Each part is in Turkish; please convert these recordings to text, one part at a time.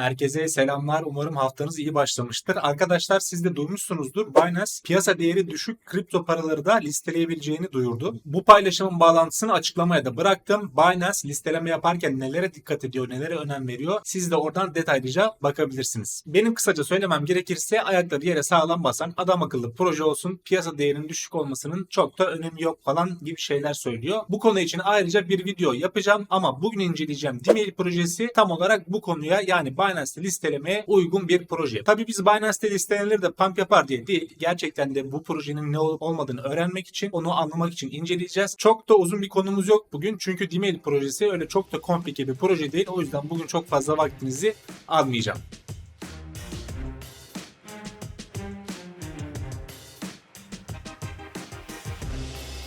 Herkese selamlar. Umarım haftanız iyi başlamıştır. Arkadaşlar siz de duymuşsunuzdur. Binance piyasa değeri düşük kripto paraları da listeleyebileceğini duyurdu. Bu paylaşımın bağlantısını açıklamaya da bıraktım. Binance listeleme yaparken nelere dikkat ediyor, nelere önem veriyor? Siz de oradan detaylıca bakabilirsiniz. Benim kısaca söylemem gerekirse ayakları yere sağlam basan adam akıllı proje olsun. Piyasa değerinin düşük olmasının çok da önemi yok falan gibi şeyler söylüyor. Bu konu için ayrıca bir video yapacağım ama bugün inceleyeceğim Dmail projesi tam olarak bu konuya yani Binance'te listelemeye uygun bir proje. Tabii biz Binance'te listelenir de pump yapar diye değil. Gerçekten de bu projenin ne olup olmadığını öğrenmek için, onu anlamak için inceleyeceğiz. Çok da uzun bir konumuz yok bugün. Çünkü Dmail projesi öyle çok da komplike bir proje değil. O yüzden bugün çok fazla vaktinizi almayacağım.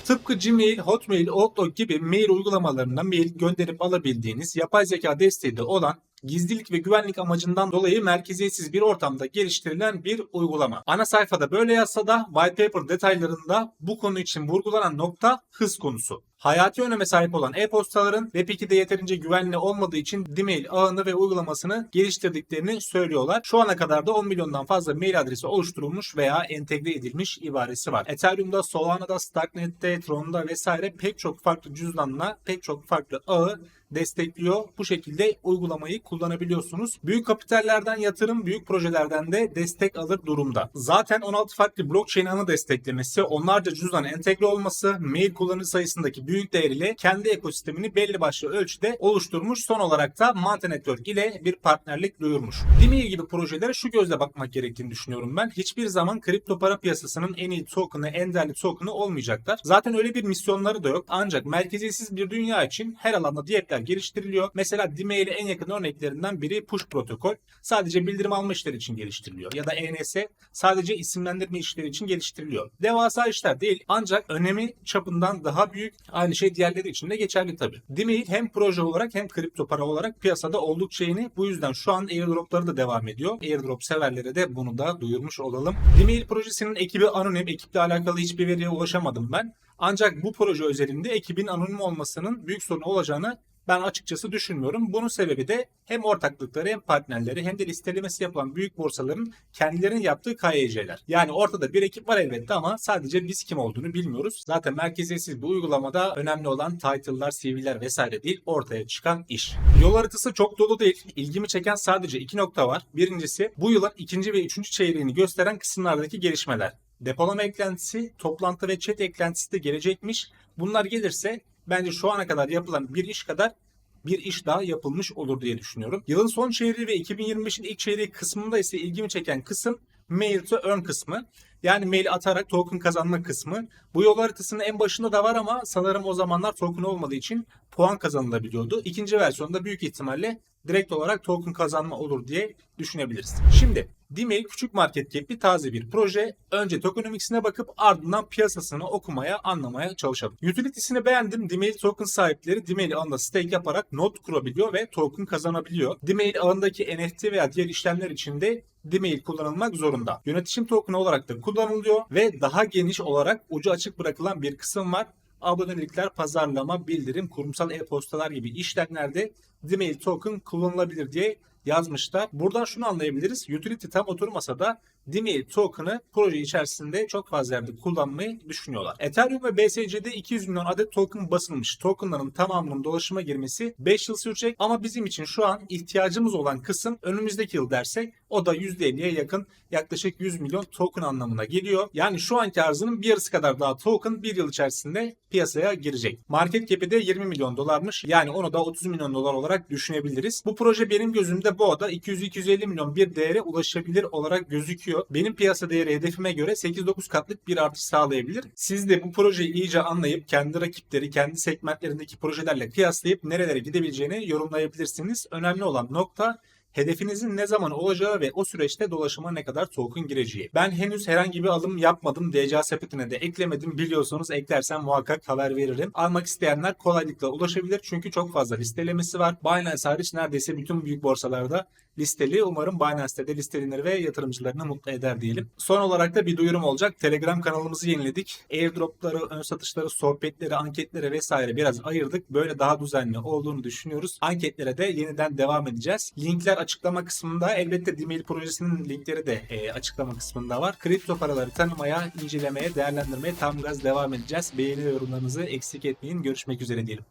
Tıpkı Gmail, Hotmail, Outlook gibi mail uygulamalarına mail gönderip alabildiğiniz yapay zeka desteği de olan gizlilik ve güvenlik amacından dolayı merkeziyetsiz bir ortamda geliştirilen bir uygulama. Ana sayfada böyle yazsa da white paper detaylarında bu konu için vurgulanan nokta hız konusu. Hayati öneme sahip olan e-postaların Web2'de yeterince güvenli olmadığı için Dmail ağını ve uygulamasını geliştirdiklerini söylüyorlar. Şu ana kadar da 10 milyondan fazla mail adresi oluşturulmuş veya entegre edilmiş ibaresi var. Ethereum'da, Solana'da, Starknet'te, Tron'da vesaire pek çok farklı cüzdanla pek çok farklı ağı destekliyor. Bu şekilde uygulamayı kullanabiliyorsunuz. Büyük kapitallerden yatırım, büyük projelerden de destek alır durumda. Zaten 16 farklı blockchain ağını desteklemesi, onlarca cüzdan entegre olması, mail kullanıcı sayısındaki büyük değeriyle kendi ekosistemini belli başlı ölçüde oluşturmuş. Son olarak da Manta Network ile bir partnerlik duyurmuş. Dmail gibi projelere şu gözle bakmak gerektiğini düşünüyorum ben. Hiçbir zaman kripto para piyasasının en iyi token'ı, en değerli token'ı olmayacaklar. Zaten öyle bir misyonları da yok. Ancak merkeziyetsiz bir dünya için her alanda diyetler geliştiriliyor. Mesela Dmail'e en yakın örneklerinden biri push protokol. Sadece bildirim alma işleri için geliştiriliyor. Ya da ENS sadece isimlendirme işleri için geliştiriliyor. Devasa işler değil ancak önemi çapından daha büyük. Aynı şey diğerleri için de geçerli tabii. Dmail hem proje olarak hem kripto para olarak piyasada oldukça yeni. Bu yüzden şu an airdropları da devam ediyor. Airdrop severlere de bunu da duyurmuş olalım. Dmail projesinin ekibi anonim. Ekiple alakalı hiçbir veriye ulaşamadım ben. Ancak bu proje özelinde ekibin anonim olmasının büyük sorun olacağını ben açıkçası düşünmüyorum. Bunun sebebi de hem ortaklıkları hem partnerleri hem de listelemesi yapılan büyük borsaların kendilerinin yaptığı KYC'ler. Yani ortada bir ekip var elbette ama sadece biz kim olduğunu bilmiyoruz. Zaten merkeziyetsiz bir uygulamada önemli olan title'lar, CV'ler vesaire değil ortaya çıkan iş. Yol haritası çok dolu değil. İlgimi çeken sadece iki nokta var. Birincisi bu yılın ikinci ve üçüncü çeyreğini gösteren kısımlardaki gelişmeler. Depolama eklentisi, toplantı ve chat eklentisi de gelecekmiş. Bunlar gelirse bence şu ana kadar yapılan bir iş kadar bir iş daha yapılmış olur diye düşünüyorum. Yılın son çeyreği ve 2025'in ilk çeyreği kısmında ise ilgimi çeken kısım mail to earn kısmı. Yani mail atarak token kazanma kısmı. Bu yol haritasının en başında da var ama sanırım o zamanlar token olmadığı için puan kazanılabiliyordu. İkinci versiyonda büyük ihtimalle direkt olarak token kazanma olur diye düşünebiliriz. Şimdi Dmail küçük market cap'li taze bir proje. Önce tokenomics'ine bakıp ardından piyasasını okumaya, anlamaya çalışalım. Utility'sini beğendim. Dmail token sahipleri Dmail ağında stake yaparak node kurabiliyor ve token kazanabiliyor. Dmail ağındaki NFT veya diğer işlemler için de Dmail kullanılmak zorunda. Yönetişim tokenı olarak da kullanılıyor ve daha geniş olarak ucu açık bırakılan bir kısım var abonelikler, pazarlama, bildirim, kurumsal e-postalar gibi işlemlerde Dmail token kullanılabilir diye yazmışlar. Buradan şunu anlayabiliriz. Utility tam oturmasa da Dmail token'ı proje içerisinde çok fazla yerde kullanmayı düşünüyorlar. Ethereum ve BSC'de 200 milyon adet token basılmış. Tokenların tamamının dolaşıma girmesi 5 yıl sürecek ama bizim için şu an ihtiyacımız olan kısım önümüzdeki yıl dersek o da %50'ye yakın yaklaşık 100 milyon token anlamına geliyor. Yani şu anki arzının bir yarısı kadar daha token bir yıl içerisinde piyasaya girecek. Market cap'i de 20 milyon dolarmış. Yani onu da 30 milyon dolar olarak düşünebiliriz. Bu proje benim gözümde bu ada 200-250 milyon bir değere ulaşabilir olarak gözüküyor. Benim piyasa değeri hedefime göre 8-9 katlık bir artış sağlayabilir. Siz de bu projeyi iyice anlayıp kendi rakipleri, kendi segmentlerindeki projelerle kıyaslayıp nerelere gidebileceğini yorumlayabilirsiniz. Önemli olan nokta hedefinizin ne zaman olacağı ve o süreçte dolaşıma ne kadar token gireceği. Ben henüz herhangi bir alım yapmadım. DCA sepetine de eklemedim. Biliyorsanız eklersem muhakkak haber veririm. Almak isteyenler kolaylıkla ulaşabilir çünkü çok fazla listelemesi var. Binance hariç neredeyse bütün büyük borsalarda listeli. Umarım Binance'te de listelenir ve yatırımcılarını mutlu eder diyelim. Son olarak da bir duyurum olacak. Telegram kanalımızı yeniledik. Airdropları, ön satışları, sohbetleri, anketlere vesaire biraz ayırdık. Böyle daha düzenli olduğunu düşünüyoruz. Anketlere de yeniden devam edeceğiz. Linkler açıklama kısmında. Elbette Dmail projesinin linkleri de e, açıklama kısmında var. Kripto paraları tanımaya, incelemeye, değerlendirmeye tam gaz devam edeceğiz. Beğeni yorumlarınızı eksik etmeyin. Görüşmek üzere diyelim.